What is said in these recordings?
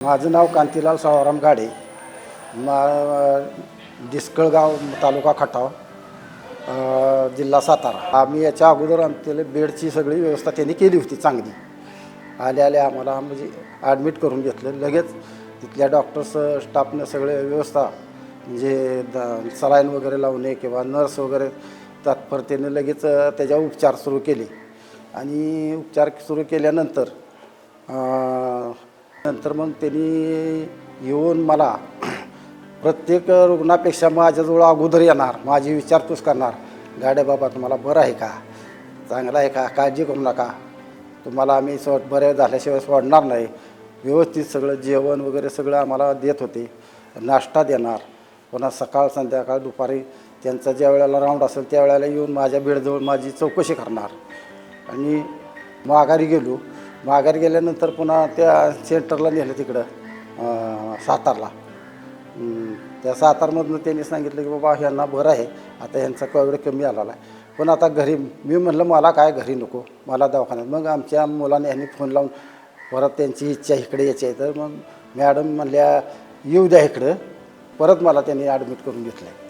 माझं नाव कांतीलाल साळाराम गाडे. मा डिस्कळगाव तालुका खटाव अ, जिल्हा सातारा. आम्ही याच्या अगोदर आमच्याला बेडची सगळी व्यवस्था त्यांनी केली होती चांगली. आल्या आले आम्हाला म्हणजे ॲडमिट करून घेतलं. लगेच तिथल्या डॉक्टर्स स्टाफनं सगळे व्यवस्था म्हणजे द सलाईन वगैरे लावणे किंवा नर्स वगैरे तात्परतेने लगेच अ, त्याच्यावर उपचार सुरू केले. आणि उपचार सुरू केल्यानंतर अ, नंतर मग त्यांनी येऊन मला प्रत्येक रुग्णापेक्षा माझ्याजवळ अगोदर येणार माझी विचारपूस करणार गाड्या बाबा तुम्हाला बरं आहे का? चांगलं आहे का? काळजी करू नका. तुम्हाला आम्ही स्व बरे झाल्याशिवाय सोडणार नाही. व्यवस्थित सगळं जेवण वगैरे सगळं आम्हाला देत होते. नाश्ता देणार. पुन्हा सकाळ संध्याकाळ दुपारी त्यांचा ज्या वेळेला राऊंड असेल त्या वेळेला येऊन माझ्या बेडजवळ माझी चौकशी करणार. आणि माघारी गेलो. माघारी गेल्यानंतर पुन्हा त्या सेंटरला नेलं तिकडं अं, सातारला. त्या सातारमधनं त्यांनी सांगितलं की बाबा ह्यांना बरं आहे आता ह्यांचा कोविड कमी आलेला आहे. पण आता घरी मी म्हणलं मला काय घरी नको मला दवाखान्यात. मग आमच्या मुलाने ह्यांनी फोन लावून परत त्यांची इच्छा इकडे यायची आहे. तर मग मॅडम म्हणल्या येऊ द्या इकडं. परत मला त्यांनी ॲडमिट करून घेतलं आहे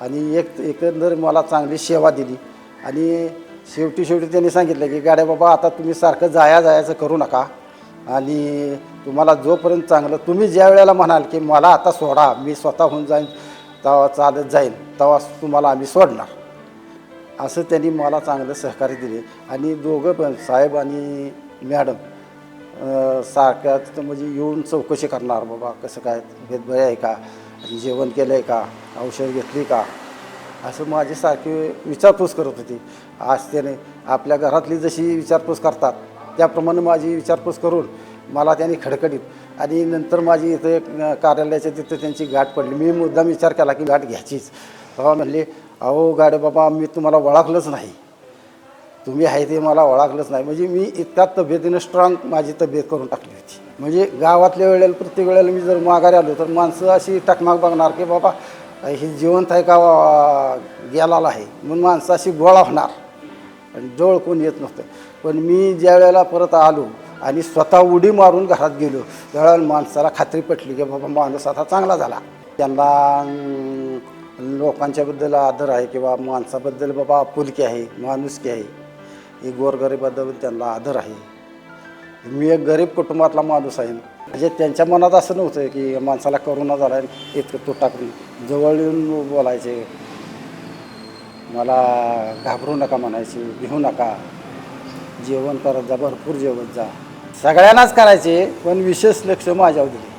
आणि एक एकंदर मला चांगली सेवा दिली. आणि शेवटी शेवटी त्यांनी सांगितलं की गाड्या बाबा आता तुम्ही सारखं जाया जायचं करू नका. आणि तुम्हाला जोपर्यंत चांगलं तुम्ही ज्या वेळेला म्हणाल की मला आता सोडा मी स्वतःहून जाईन तेव्हा चालत जाईन तेव्हा तुम्हाला आम्ही सोडणार. असं त्यांनी मला चांगलं सहकार्य दिले. आणि दोघं पण साहेब आणि मॅडम सारख्या तिथं म्हणजे येऊन चौकशी करणार बाबा कसं काय भेदभय आहे का? जेवण केलं आहे का? औषध घेतली का? असं माझी सारखी विचारपूस करत होती. आज त्याने आपल्या घरातली जशी विचारपूस करतात त्याप्रमाणे माझी विचारपूस करून मला त्यांनी खडखडीत आणि नंतर माझी इथं कार्यालयाच्या तिथं त्यांची गाठ पडली. मी मुद्दाम विचार केला की गाठ घ्यायचीच. तेव्हा म्हणले अहो गाडे बाबा मी तुम्हाला ओळखलंच नाही. तुम्ही आहे ते मला ओळखलंच नाही. म्हणजे मी इतक्या तब्येतीनं स्ट्रॉंग माझी तब्येत करून टाकली होती. म्हणजे गावातल्या वेळेला प्रत्येक वेळेला मी जर माघारी आलो तर माणसं अशी टकमाक बघणार की बाबा हे जिवंत आहे का गेलाला आहे. म्हणून माणसाशी गोळा होणार. आणि जवळ कोण येत नव्हतं. पण मी ज्या वेळेला परत आलो आणि स्वतः उडी मारून घरात गेलो त्यावेळेला माणसाला खात्री पटली की बाबा माणूस आता चांगला झाला. त्यांना लोकांच्याबद्दल आदर आहे किंवा माणसाबद्दल बाबा आपुलकी आहे माणुसकी आहे. हे गोरगरीबाबद्दल त्यांना आदर आहे. मी एक गरीब कुटुंबातला माणूस आहे. म्हणजे त्यांच्या मनात असं नव्हतं की माणसाला करोना झाला इतकं तो टाकून जवळ येऊन बोलायचे मला घाबरू नका म्हणायचे भिवू नका. जेवण करत जा भरपूर जेवत जा. सगळ्यांनाच करायचे पण विशेष लक्ष माझ्यावर दिले.